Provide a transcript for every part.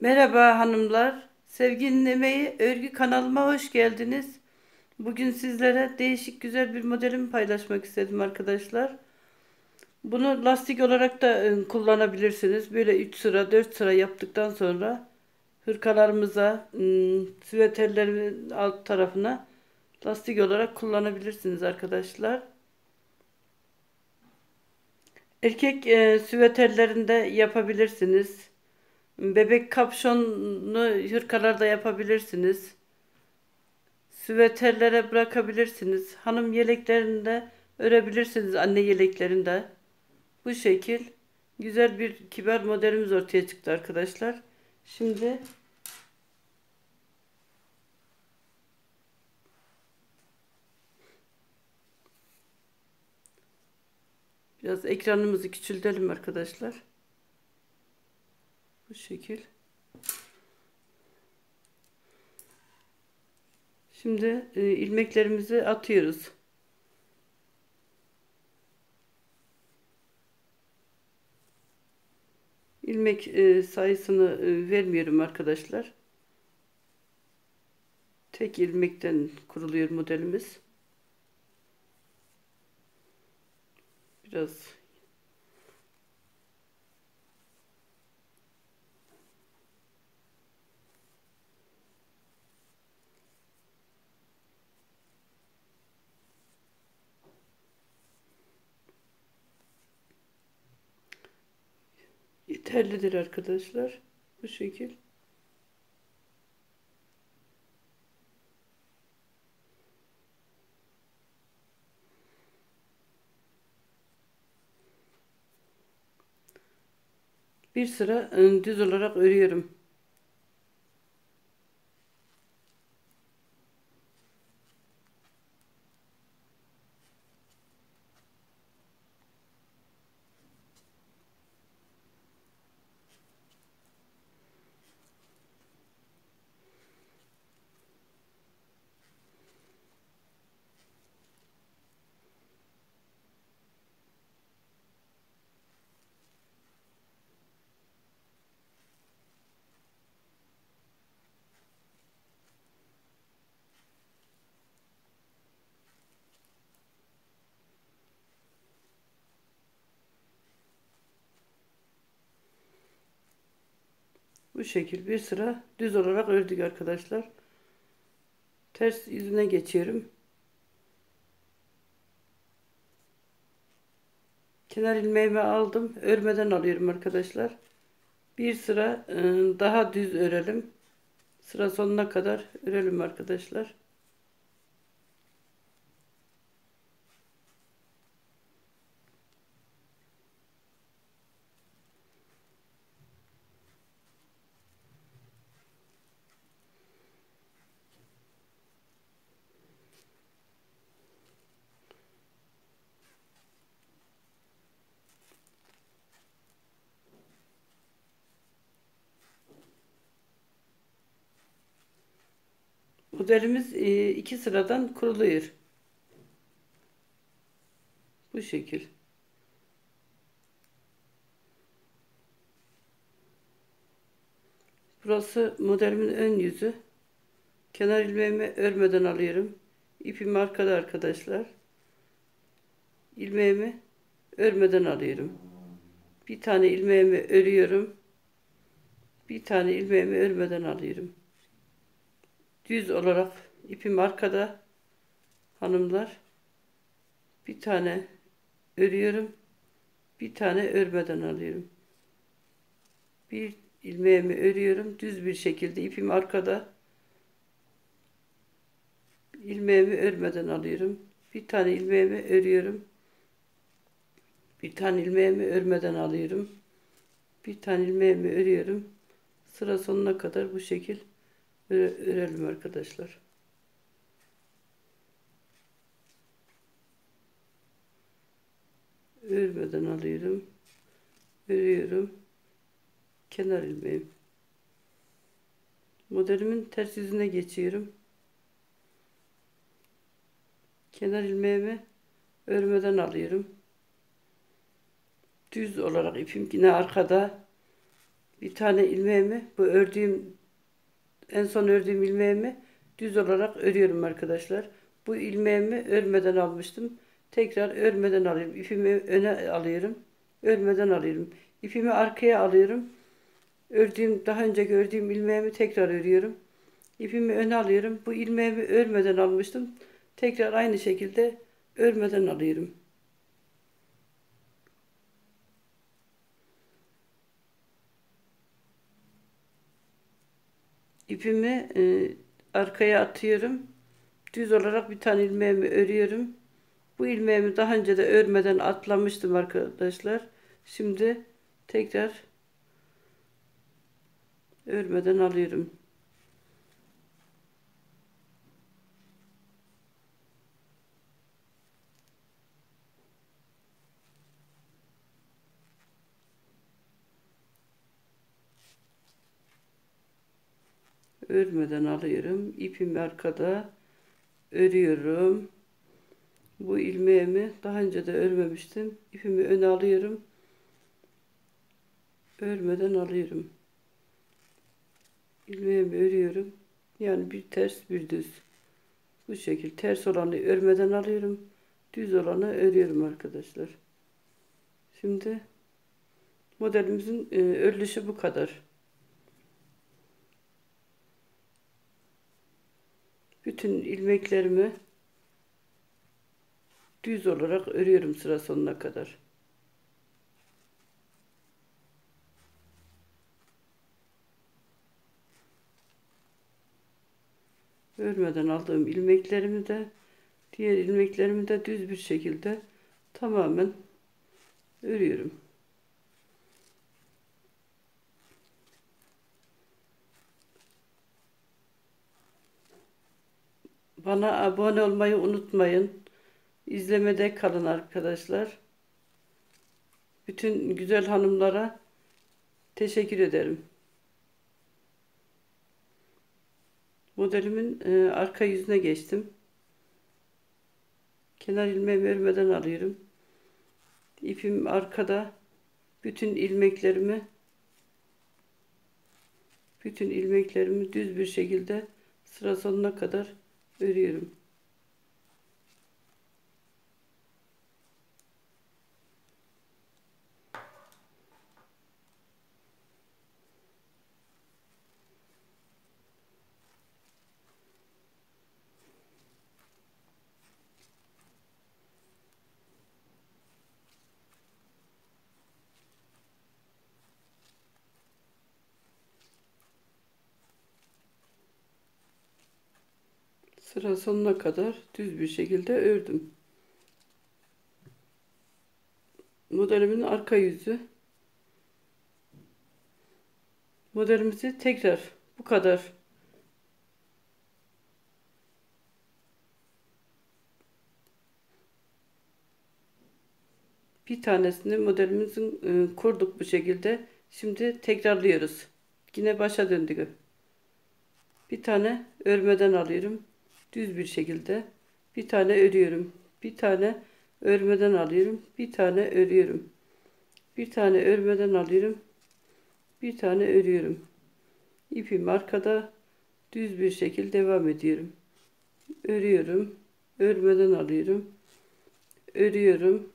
Merhaba hanımlar. Sevginin Emeği Örgü kanalıma hoş geldiniz. Bugün sizlere değişik güzel bir modelimi paylaşmak istedim arkadaşlar. Bunu lastik olarak da e, kullanabilirsiniz. Böyle 3 sıra 4 sıra yaptıktan sonra hırkalarımıza, ıı, süveterlerin alt tarafına lastik olarak kullanabilirsiniz arkadaşlar. Erkek e, süveterlerinde yapabilirsiniz. Bebek kapşonlu hırkalarda yapabilirsiniz. Süveterlere bırakabilirsiniz. Hanım yeleklerinde örebilirsiniz. Anne yeleklerinde. Bu şekil güzel bir kibar modelimiz ortaya çıktı arkadaşlar. Şimdi biraz ekranımızı küçültelim arkadaşlar. Bu şekil. Şimdi e, ilmeklerimizi atıyoruz. ilmek e, sayısını e, vermiyorum arkadaşlar. Tek ilmekten kuruluyor modelimiz. Biraz yeterlidir arkadaşlar. Bu şekil. Bir sıra ıı, düz olarak örüyorum. Bu şekil bir sıra düz olarak ördük arkadaşlar. Ters yüzüne geçiyorum. Kenar ilmeğimi aldım. Örmeden alıyorum arkadaşlar. Bir sıra ıı, daha düz örelim. Sıra sonuna kadar örelim arkadaşlar. Modelimiz e, iki sıradan kuruluyor. Bu şekil. Burası modelimin ön yüzü. Kenar ilmeğimi örmeden alıyorum. İpim arkada arkadaşlar. İlmeğimi örmeden alıyorum. Bir tane ilmeğimi örüyorum. Bir tane ilmeğimi örmeden alıyorum düz olarak ipim arkada hanımlar. Bir tane örüyorum bir tane örmeden alıyorum. Bir ilmeğimi örüyorum düz bir şekilde ipim arkada. İlmeğimi örmeden alıyorum bir tane ilmeğimi örüyorum. Bir tane ilmeğimi örmeden alıyorum bir tane ilmeğimi örüyorum. Sıra sonuna kadar bu şekil örelim arkadaşlar. Örmeden alıyorum. Örüyorum. Kenar ilmeğim. Modelimin ters yüzüne geçiyorum. Kenar ilmeğimi örmeden alıyorum. Düz olarak ipim yine arkada bir tane ilmeğimi bu ördüğüm en son ördüğüm ilmeğimi düz olarak örüyorum arkadaşlar. Bu ilmeğimi örmeden almıştım. Tekrar örmeden alıyorum. İpimi öne alıyorum. Örmeden alıyorum. İpimi arkaya alıyorum. Ördüğüm daha önce gördüğüm ilmeğimi tekrar örüyorum. İpimi öne alıyorum. Bu ilmeğimi örmeden almıştım. Tekrar aynı şekilde örmeden alıyorum. İpimi e, arkaya atıyorum. Düz olarak bir tane ilmeğimi örüyorum. Bu ilmeğimi daha önce de örmeden atlamıştım arkadaşlar. Şimdi tekrar örmeden alıyorum. Örmeden alıyorum. İpimi arkada örüyorum. Bu ilmeğimi daha önce de örmemiştim. İpimi öne alıyorum. Örmeden alıyorum. İlmeğimi örüyorum. Yani bir ters bir düz. Bu şekil ters olanı örmeden alıyorum. Düz olanı örüyorum arkadaşlar. Şimdi modelimizin e, örülüşü bu kadar. Bütün ilmeklerimi düz olarak örüyorum sıra sonuna kadar. Örmeden aldığım ilmeklerimi de diğer ilmeklerimi de düz bir şekilde tamamen örüyorum. Bana abone olmayı unutmayın. İzlemede kalın arkadaşlar. Bütün güzel hanımlara teşekkür ederim. Modelimin e, arka yüzüne geçtim. Kenar ilmeğimi örmeden alıyorum. İpim arkada. Bütün ilmeklerimi bütün ilmeklerimi düz bir şekilde sıra sonuna kadar örüyorum. Sıra sonuna kadar düz bir şekilde ördüm. Modelimin arka yüzü. Modelimizi tekrar bu kadar bir tanesini modelimizin e, kurduk bu şekilde. Şimdi tekrarlıyoruz. Yine başa döndük. Bir tane örmeden alıyorum düz bir şekilde bir tane örüyorum. Bir tane örmeden alıyorum. Bir tane örüyorum. Bir tane örmeden alıyorum. Bir tane örüyorum. İpim arkada düz bir şekilde devam ediyorum. Örüyorum. Örmeden alıyorum. Örüyorum.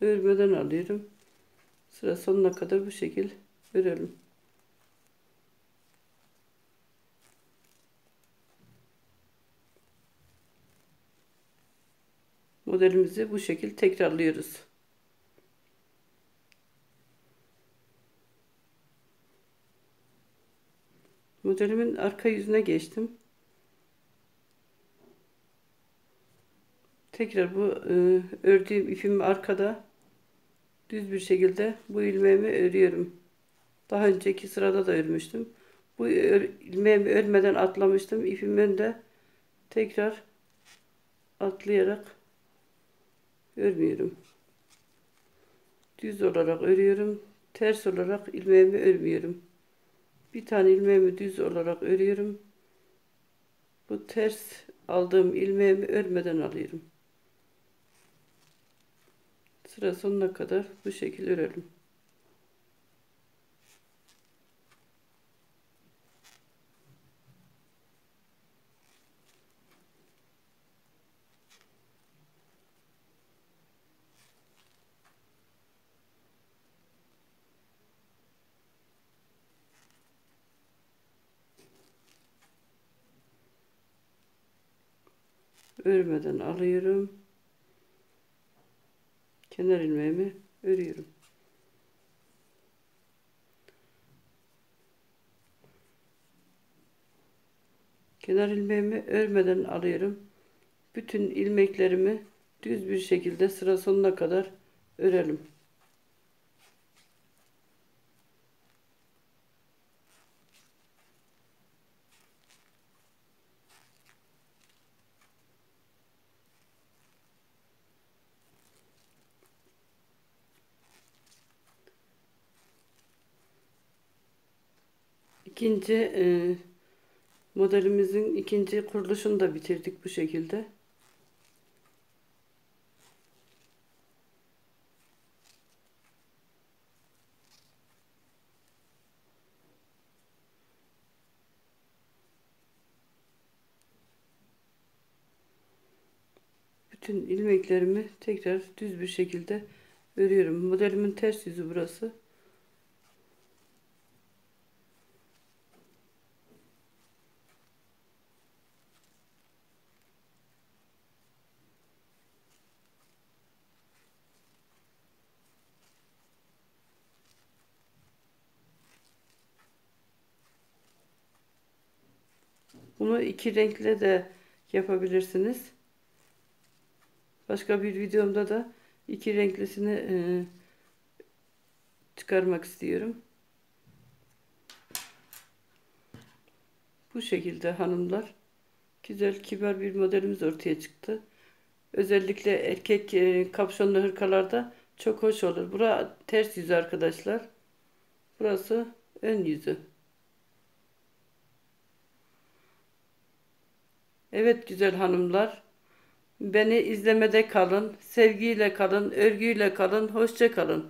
Örmeden alıyorum. Sıra sonuna kadar bu şekil örelim. Modelimizi bu şekil tekrarlıyoruz. Modelimin arka yüzüne geçtim. Tekrar bu e, ördüğüm ipimi arkada düz bir şekilde bu ilmeğimi örüyorum. Daha önceki sırada da örmüştüm. Bu ilmeğimi örmeden atlamıştım. İpim önde tekrar atlayarak örmüyorum. Düz olarak örüyorum. Ters olarak ilmeğimi örmüyorum. Bir tane ilmeğimi düz olarak örüyorum. Bu ters aldığım ilmeğimi örmeden alıyorum. Sıra sonuna kadar bu şekilde örelim. Örmeden alıyorum. Kenar ilmeğimi örüyorum. Kenar ilmeğimi örmeden alıyorum. Bütün ilmeklerimi düz bir şekilde sıra sonuna kadar örelim. İkinci e, modelimizin ikinci kuruluşunu da bitirdik bu şekilde. Bütün ilmeklerimi tekrar düz bir şekilde örüyorum. Modelimin ters yüzü burası. Bunu iki renkle de yapabilirsiniz. Başka bir videomda da iki renklisini e, çıkarmak istiyorum. Bu şekilde hanımlar. Güzel kibar bir modelimiz ortaya çıktı. Özellikle erkek e, kapşonlu hırkalarda çok hoş olur. Bura ters yüzü arkadaşlar. Burası ön yüzü. Evet güzel hanımlar. Beni izlemede kalın, sevgiyle kalın, örgüyle kalın, hoşça kalın.